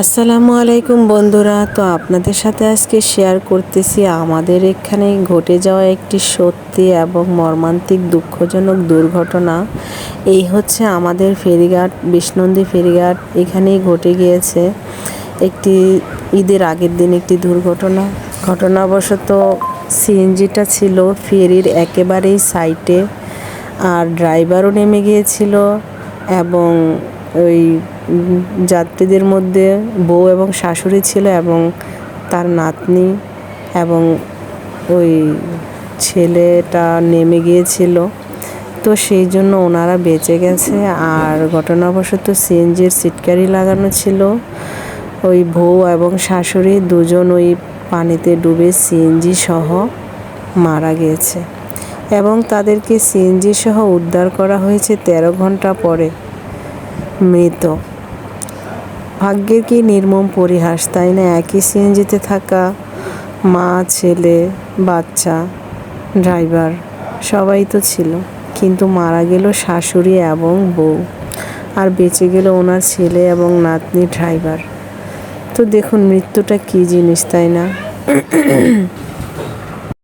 আসসালামু আলাইকুম বন্ধুরা। তো আপনাদের সাথে আজকে শেয়ার করতেছি, আমাদের এখানে ঘটে যাওয়া একটি সত্যি এবং মর্মান্তিক দুঃখজনক দুর্ঘটনা। এই হচ্ছে আমাদের ফেরিঘাট, বিষ্ণন্দী ফেরিঘাট। এখানেই ঘটে গিয়েছে একটি ঈদের আগের দিন একটি দুর্ঘটনা। ঘটনাবশত সিএনজিটা ছিল ফেরির একেবারেই সাইটে আর ড্রাইভারও নেমে গিয়েছিল এবং ওই যাত্রীদের মধ্যে বউ এবং শাশুড়ি ছিল এবং তার নাতনি এবং ওই ছেলেটা নেমে গিয়েছিল। তো সেই জন্য ওনারা বেঁচে গেছে। আর ঘটনাবশত সিএনজির সিটকারি লাগানো ছিল। ওই বউ এবং শাশুড়ি দুজন ওই পানিতে ডুবে সিএনজি সহ মারা গিয়েছে এবং তাদেরকে সিএনজি সহ উদ্ধার করা হয়েছে তেরো ঘণ্টা পরে। মৃত। ভাগ্যের কি নির্মম পরিহাস, তাই না? একই সিএনজিতে থাকা মা, ছেলে, বাচ্চা, ড্রাইভার, সবাই তো ছিল। কিন্তু মারা গেল শাশুড়ি এবং বউ। আর বেঁচে গেল ওনার ছেলে এবং নাতনি ড্রাইভার। তো দেখুন, মৃত্যুটা কী জিনিস, তাই না?